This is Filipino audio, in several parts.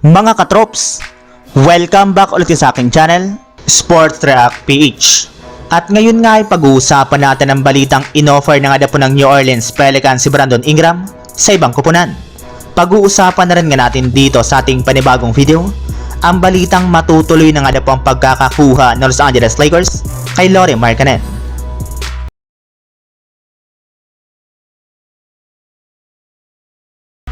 Mga katrops, welcome back ulit sa aking channel, Sports React PH. At ngayon nga ay pag-uusapan natin ang balitang inoffer na nga ng New Orleans Pelicans si Brandon Ingram sa ibang kupunan. Pag-uusapan na rin nga natin dito sa ating panibagong video, ang balitang matutuloy na nga ang pagkakakuha ng Los Angeles Lakers kay Laurie Markkanen.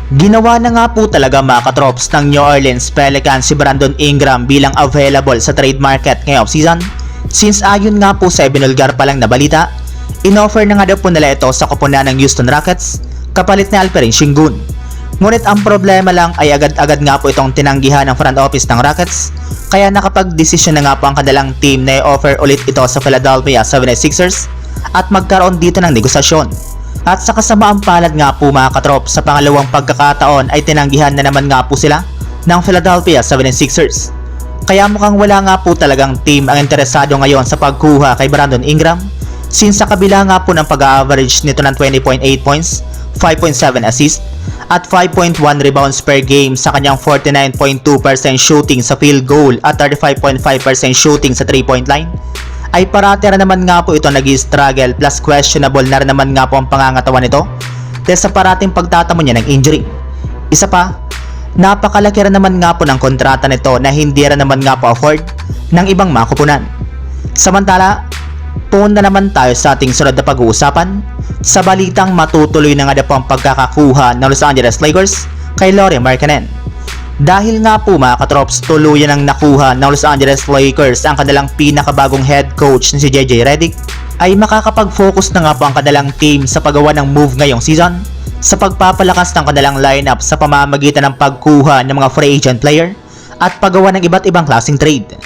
Ginawa na nga po talaga mga katrops ng New Orleans Pelicans si Brandon Ingram bilang available sa trade market ngayong season. Since ayon nga po sa ibinulgar pa lang na balita, inoffer na nga daw po nila ito sa kupunan ng Houston Rockets kapalit ni Alperen Shingun. Ngunit ang problema lang ay agad-agad nga po itong tinanggihan ng front office ng Rockets kaya nakapag-desisyon na nga po ang kanilang team na i-offer ulit ito sa Philadelphia 76ers at magkaroon dito ng negosasyon. At sa kasamaang palad nga po mga katrop, sa pangalawang pagkakataon ay tinanggihan na naman nga po sila ng Philadelphia 76ers. Kaya mukhang wala nga po talagang team ang interesado ngayon sa pagkuha kay Brandon Ingram since sa kabila nga po ng pag-average nito ng 20.8 points, 5.7 assists, at 5.1 rebounds per game sa kanyang 49.2% shooting sa field goal at 35.5% shooting sa 3-point line ay parati rin naman nga po ito nag struggle plus questionable na rin naman nga po ang pangangatawan nito dahil sa parating pagtatamo niya ng injury. Isa pa, napakalaki rin naman nga po ng kontrata nito na hindi rin naman nga po afford ng ibang mga kupunan. Samantala, punta naman tayo sa ating sunod na pag-uusapan sa balitang matutuloy na nga na po ang pagkakakuha ng Los Angeles Lakers kay Laurie Markkanen. Dahil nga po mga katrops, tuluyan ang nakuha ng Los Angeles Lakers ang kanilang pinakabagong head coach na si JJ Redick, ay makakapag-focus na nga po ang kanilang team sa paggawa ng move ngayong season sa pagpapalakas ng kanilang lineup sa pamamagitan ng pagkuha ng mga free agent player at paggawa ng iba't ibang klaseng trade.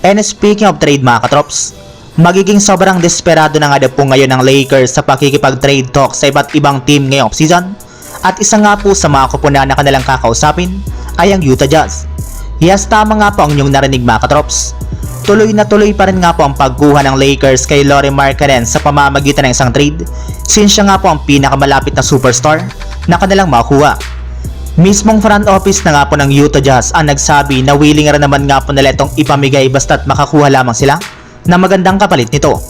And speaking of trade mga katrops, magiging sobrang desperado na nga po ngayon ng Lakers sa pakikipag-trade talk sa iba't ibang team ngayong season at isa nga po sa mga kupunan na kanilang kakausapin ay ang Utah Jazz. Yes, tama nga po ang inyong narinig mga katrops. Tuloy na tuloy pa rin nga po ang pagkuha ng Lakers kay Laurie Markkanen sa pamamagitan ng isang trade since siya nga po ang pinakamalapit na superstar na kanilang makuha. Mismong front office na nga po ng Utah Jazz ang nagsabi na willing rin naman nga po nila itong ipamigay basta't makakuha lamang sila na magandang kapalit nito.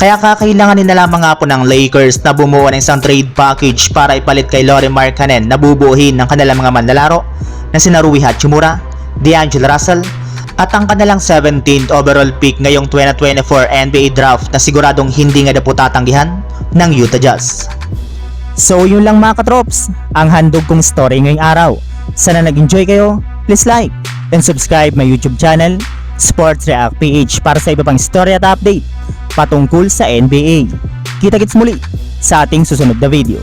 Kaya kakailangan nila lamang nga po ng Lakers na bumuo ng isang trade package para ipalit kay Laurie Markkanen na bubuuhin ng kanilang mga manlalaro na sina Rui Hachimura, D'Angelo Russell, at ang kanilang 17th overall pick ngayong 2024 NBA Draft na siguradong hindi nga na po tatanggihan ng Utah Jazz. So yun lang mga katrops, ang handog kong story ngayong araw. Sana nag-enjoy kayo, please like and subscribe my YouTube channel, Sports React PH para sa iba pang story at update patungkol sa NBA. Kita-kits muli sa ating susunod na video.